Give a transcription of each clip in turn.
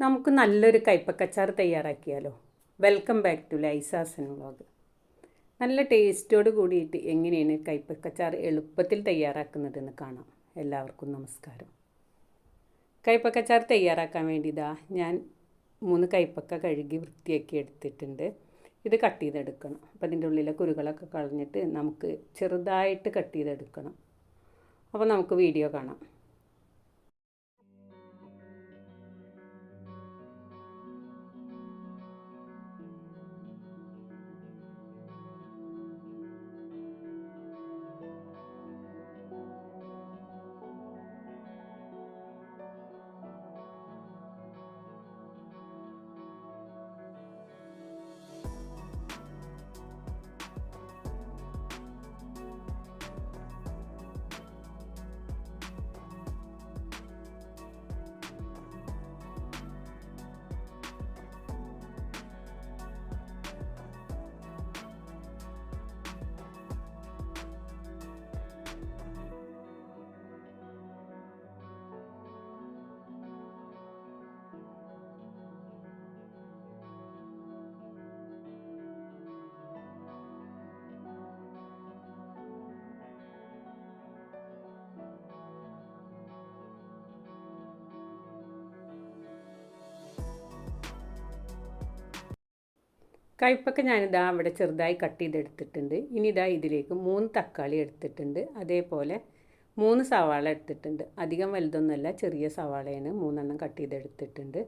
നമുക്ക് നല്ലൊരു കയ്പ്പക്കച്ചാർ തയ്യാറാക്കിയാലോ? വെൽക്കം ബാക്ക് ടു ലൈസാസൻ വ്ളോഗ് നല്ല ടേസ്റ്റോട് കൂടിയിട്ട് എങ്ങനെയാണ് കയ്പ്പക്കച്ചാർ എളുപ്പത്തിൽ തയ്യാറാക്കുന്നതെന്ന് കാണാം. എല്ലാവർക്കും നമസ്കാരം. കയ്പ്പക്കച്ചാർ തയ്യാറാക്കാൻ വേണ്ടി ഇതാ ഞാൻ മൂന്ന് കയ്പ്പക്ക കഴുകി വൃത്തിയാക്കി എടുത്തിട്ടുണ്ട്. ഇത് കട്ട് ചെയ്തെടുക്കണം. അപ്പോൾ അതിന്റെ ഉള്ളിലെ കുരുകളൊക്കെ കളഞ്ഞിട്ട് നമുക്ക് ചെറുതായിട്ട് കട്ട് ചെയ്തെടുക്കണം. അപ്പോൾ നമുക്ക് വീഡിയോ കാണാം. കയ്പ്പൊക്കെ ഞാനിതാ അവിടെ ചെറുതായി കട്ട് ചെയ്തെടുത്തിട്ടുണ്ട്. ഇനി ഇതാ ഇതിലേക്ക് മൂന്ന് തക്കാളി എടുത്തിട്ടുണ്ട്. അതേപോലെ മൂന്ന് സവാള എടുത്തിട്ടുണ്ട്. അധികം വലുതൊന്നുമല്ല ചെറിയ സവാളയാണ് മൂന്നെണ്ണം കട്ട് ചെയ്തെടുത്തിട്ടുണ്ട്.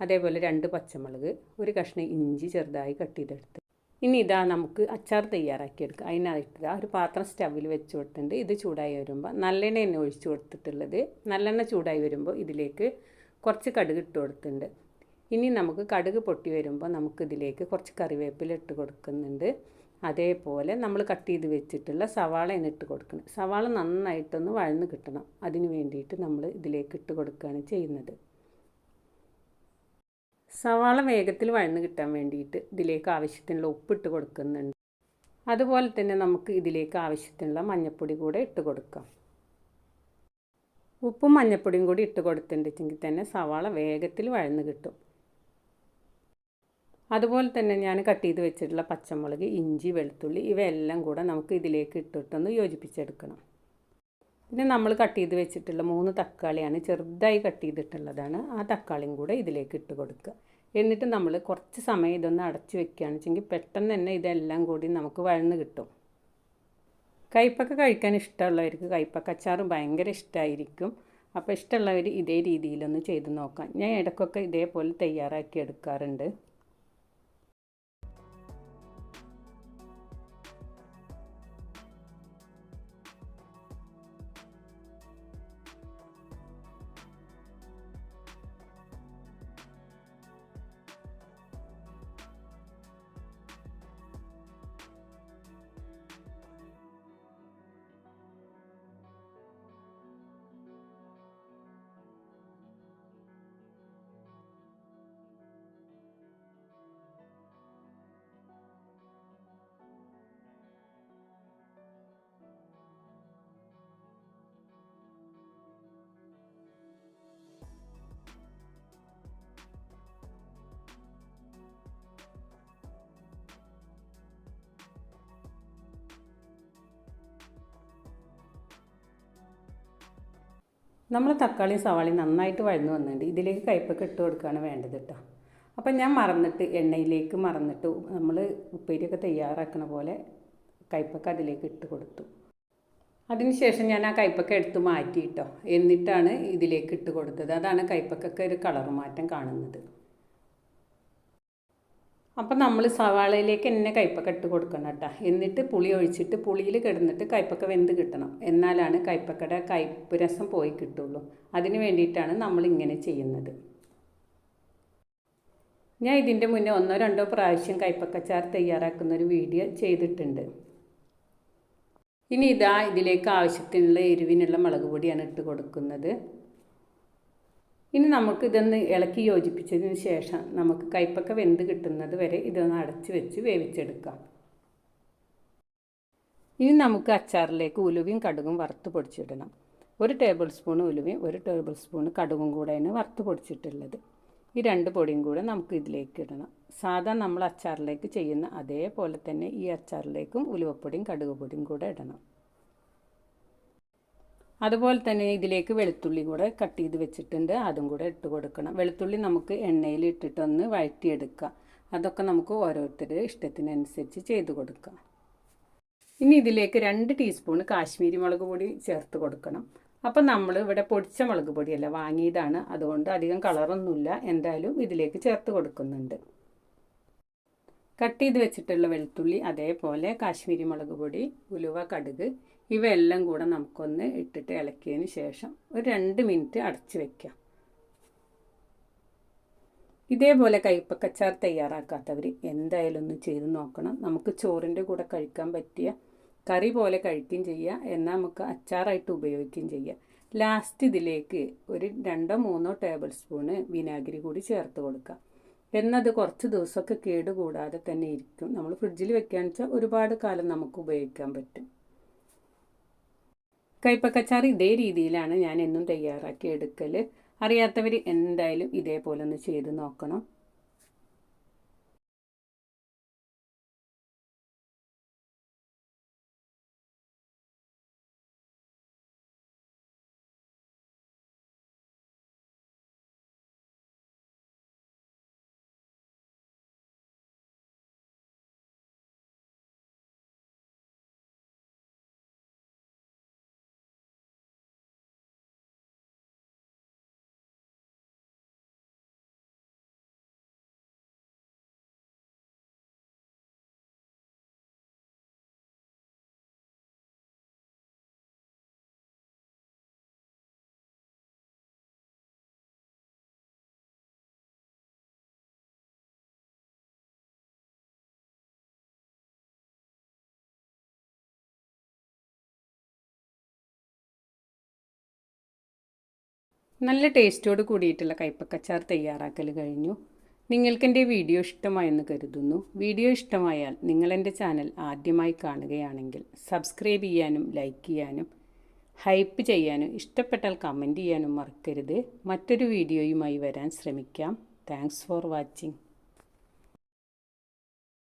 അതേപോലെ രണ്ട് പച്ചമുളക് ഒരു കഷ്ണം ഇഞ്ചി ചെറുതായി കട്ട് ചെയ്തെടുത്ത്. ഇനി ഇതാ നമുക്ക് അച്ചാർ തയ്യാറാക്കിയെടുക്കുക അതിനായിട്ട് ഒരു പാത്രം സ്റ്റവിൽ വെച്ച് കൊടുത്തിട്ടുണ്ട്. ഇത് ചൂടായി വരുമ്പോൾ നല്ലെണ്ണ തന്നെ ഒഴിച്ചു കൊടുത്തിട്ടുള്ളത്. നല്ലെണ്ണ ചൂടായി വരുമ്പോൾ ഇതിലേക്ക് കുറച്ച് കടുക് ഇട്ട് കൊടുത്തിട്ടുണ്ട്. ഇനി നമുക്ക് കടുക് പൊട്ടി വരുമ്പോൾ നമുക്ക് ഇതിലേക്ക് കുറച്ച് കറിവേപ്പില ഇട്ട് കൊടുക്കുന്നുണ്ട്. അതേപോലെ നമ്മൾ കട്ട് ചെയ്ത് വെച്ചിട്ടുള്ള സവാള ഇട്ട് കൊടുക്കണം സവാള നന്നായിട്ടൊന്ന് വഴന്ന് കിട്ടണം. അതിന് വേണ്ടിയിട്ട് നമ്മൾ ഇതിലേക്ക് ഇട്ട് കൊടുക്കുകയാണ് ചെയ്യുന്നത്. സവാള വേഗത്തിൽ വഴന്ന് കിട്ടാൻ വേണ്ടിയിട്ട് ഇതിലേക്ക് ആവശ്യത്തിനുള്ള ഉപ്പിട്ട് കൊടുക്കുന്നുണ്ട്. അതുപോലെ തന്നെ നമുക്ക് ഇതിലേക്ക് ആവശ്യത്തിനുള്ള മഞ്ഞൾപ്പൊടി കൂടെ ഇട്ട് കൊടുക്കാം. ഉപ്പും മഞ്ഞൾപ്പൊടിയും കൂടി ഇട്ട് കൊടുത്തിട്ടുണ്ടെങ്കിൽ തന്നെ സവാള വേഗത്തിൽ വഴന്ന് കിട്ടും. അതുപോലെ തന്നെ ഞാൻ കട്ട് ചെയ്ത് വെച്ചിട്ടുള്ള പച്ചമുളക് ഇഞ്ചി വെളുത്തുള്ളി ഇവയെല്ലാം കൂടെ നമുക്ക് ഇതിലേക്ക് ഇട്ടിട്ടൊന്ന് യോജിപ്പിച്ചെടുക്കണം. പിന്നെ നമ്മൾ കട്ട് ചെയ്ത് വെച്ചിട്ടുള്ള മൂന്ന് തക്കാളിയാണ് ചെറുതായി കട്ട് ചെയ്തിട്ടുള്ളതാണ്. ആ തക്കാളിയും കൂടെ ഇതിലേക്ക് ഇട്ട് കൊടുക്കുക. എന്നിട്ട് നമ്മൾ കുറച്ച് സമയം ഇതൊന്ന് അടച്ചു വെക്കുകയാണെന്ന് വെച്ചെങ്കിൽ പെട്ടെന്ന് തന്നെ ഇതെല്ലാം കൂടി നമുക്ക് വഴന്ന് കിട്ടും. കയ്പ്പൊക്കെ കഴിക്കാൻ ഇഷ്ടമുള്ളവർക്ക് കയ്പ്പൊക്കെ അച്ചാർ ഭയങ്കര ഇഷ്ടമായിരിക്കും. അപ്പോൾ ഇഷ്ടമുള്ളവർ ഇതേ രീതിയിലൊന്ന് ചെയ്ത് നോക്കാം. ഞാൻ ഇടയ്ക്കൊക്കെ ഇതേപോലെ തയ്യാറാക്കി എടുക്കാറുണ്ട്. നമ്മൾ തക്കാളിയും സവാളയും നന്നായിട്ട് വഴന്നു വന്നിട്ടുണ്ട്. ഇതിലേക്ക് കയ്പ്പൊക്കെ ഇട്ട് കൊടുക്കുകയാണ് വേണ്ടത് കേട്ടോ. അപ്പം ഞാൻ മറന്നിട്ട് എണ്ണയിലേക്ക് മറന്നിട്ട് നമ്മൾ ഉപ്പേരിയൊക്കെ തയ്യാറാക്കണ പോലെ കയ്പ്പൊക്കെ അതിലേക്ക് ഇട്ട് കൊടുത്തു. അതിനുശേഷം ഞാൻ ആ കയ്പ്പൊക്കെ എടുത്ത് മാറ്റി കേട്ടോ. എന്നിട്ടാണ് ഇതിലേക്ക് ഇട്ട് കൊടുത്തത്. അതാണ് കയ്പ്പൊക്കൊക്കെ ഒരു കളർ മാറ്റം കാണുന്നത്. അപ്പം നമ്മൾ സവാളയിലേക്ക് തന്നെ കയ്പ്പൊക്കെ ഇട്ട് കൊടുക്കണം കേട്ടോ എന്നിട്ട് പുളി ഒഴിച്ചിട്ട് പുളിയിൽ കിടന്നിട്ട് കയ്പ്പൊക്ക വെന്ത് കിട്ടണം. എന്നാലാണ് കയ്പ്പക്കയുടെ കയ്പ്പ് രസം പോയി കിട്ടുള്ളൂ. അതിന് വേണ്ടിയിട്ടാണ് നമ്മൾ ഇങ്ങനെ ചെയ്യുന്നത്. ഞാൻ ഇതിന്റെ മുന്നേ ഒന്നോ രണ്ടോ പ്രാവശ്യം കയ്പ്പക്കച്ചാർ തയ്യാറാക്കുന്ന ഒരു വീഡിയോ ചെയ്തിട്ടുണ്ട്. ഇനി ഇതാ ഇതിലേക്ക് ആവശ്യത്തിനുള്ള എരിവിനുള്ള മുളക് പൊടിയാണ് ഇട്ട് കൊടുക്കുന്നത്. ഇനി നമുക്ക് ഇതൊന്ന് ഇളക്കി യോജിപ്പിച്ചതിന് ശേഷം നമുക്ക് കയ്പ്പൊക്കെ വെന്ത് കിട്ടുന്നത് വരെ ഇതൊന്ന് അടച്ചു വെച്ച് വേവിച്ചെടുക്കാം. ഇനി നമുക്ക് അച്ചാറിലേക്ക് ഉലുവയും കടുകും വറുത്ത് പൊടിച്ചിടണം. ഒരു ടേബിൾ സ്പൂൺ ഉലുവയും ഒരു ടേബിൾ സ്പൂൺ കടുകും കൂടെയാണ് വറുത്ത് പൊടിച്ചിട്ടുള്ളത്. ഈ രണ്ട് പൊടിയും കൂടെ നമുക്ക് ഇതിലേക്ക് ഇടണം. സാധാ നമ്മൾ അച്ചാറിലേക്ക് ചെയ്യുന്ന അതേപോലെ തന്നെ ഈ അച്ചാറിലേക്കും ഉലുവപ്പൊടിയും കടുക് പൊടിയും കൂടെ ഇടണം. അതുപോലെ തന്നെ ഇതിലേക്ക് വെളുത്തുള്ളി കൂടെ കട്ട് ചെയ്ത് വെച്ചിട്ടുണ്ട്. അതും കൂടെ ഇട്ട് കൊടുക്കണം. വെളുത്തുള്ളി നമുക്ക് എണ്ണയിൽ ഇട്ടിട്ടൊന്ന് വഴറ്റിയെടുക്കുക അതൊക്കെ നമുക്ക് ഓരോരുത്തരുടെ ഇഷ്ടത്തിനനുസരിച്ച് ചെയ്ത് കൊടുക്കാം. ഇനി ഇതിലേക്ക് രണ്ട് ടീസ്പൂൺ കാശ്മീരി മുളക് പൊടി ചേർത്ത് കൊടുക്കണം. അപ്പം നമ്മൾ ഇവിടെ പൊടിച്ച മുളക് പൊടിയല്ല വാങ്ങിയതാണ്. അതുകൊണ്ട് അധികം കളറൊന്നുമില്ല. എന്തായാലും ഇതിലേക്ക് ചേർത്ത് കൊടുക്കുന്നുണ്ട്. കട്ട് ചെയ്ത് വെച്ചിട്ടുള്ള വെളുത്തുള്ളി അതേപോലെ കാശ്മീരി മുളക് പൊടി ഉലുവ കടുക് ഇവയെല്ലാം കൂടെ നമുക്കൊന്ന് ഇട്ടിട്ട് ഇളക്കിയതിന് ശേഷം ഒരു രണ്ട് മിനിറ്റ് അടച്ച് വെക്കാം. ഇതേപോലെ കയ്പ്പക്കച്ചാർ തയ്യാറാക്കാത്തവർ എന്തായാലും ഒന്ന് ചെയ്ത് നോക്കണം. നമുക്ക് ചോറിന്റെ കൂടെ കഴിക്കാൻ പറ്റിയ കറി പോലെ കഴിക്കുകയും ചെയ്യാം. എന്നാൽ നമുക്ക് അച്ചാറായിട്ട് ഉപയോഗിക്കുകയും ചെയ്യാം. ലാസ്റ്റ് ഇതിലേക്ക് ഒരു രണ്ടോ മൂന്നോ ടേബിൾ സ്പൂണ് വിനാഗിരി കൂടി ചേർത്ത് കൊടുക്കാം. എന്നത് കുറച്ച് ദിവസമൊക്കെ കേടുകൂടാതെ തന്നെ ഇരിക്കും. നമ്മൾ ഫ്രിഡ്ജിൽ വെക്കുകയാണെന്ന് വെച്ചാൽ ഒരുപാട് കാലം നമുക്ക് ഉപയോഗിക്കാൻ പറ്റും. കയ്പ്പക്കച്ചാർ ഇതേ രീതിയിലാണ് ഞാൻ എന്നും തയ്യാറാക്കി എടുക്കൽ അറിയാത്തവർ എന്തായാലും ഇതേപോലെ ഒന്ന് ചെയ്ത് നോക്കണം. നല്ല ടേസ്റ്റോട് കൂടിയിട്ടുള്ള കൈപ്പക്കച്ചാർ തയ്യാറാക്കൽ കഴിഞ്ഞു. നിങ്ങൾക്ക് എന്റെ വീഡിയോ ഇഷ്ടമായെന്ന് കരുതുന്നു. വീഡിയോ ഇഷ്ടമായാൽ നിങ്ങളെന്റെ ചാനൽ ആദ്യമായി കാണുകയാണെങ്കിൽ സബ്സ്ക്രൈബ് ചെയ്യാനും ലൈക്ക് ചെയ്യാനും ഹൈപ്പ് ചെയ്യാനും ഇഷ്ടപ്പെട്ടാൽ കമന്റ് ചെയ്യാനും മറക്കരുത്. മറ്റൊരു വീഡിയോയുമായി വരാൻ ശ്രമിക്കാം. Thanks for watching.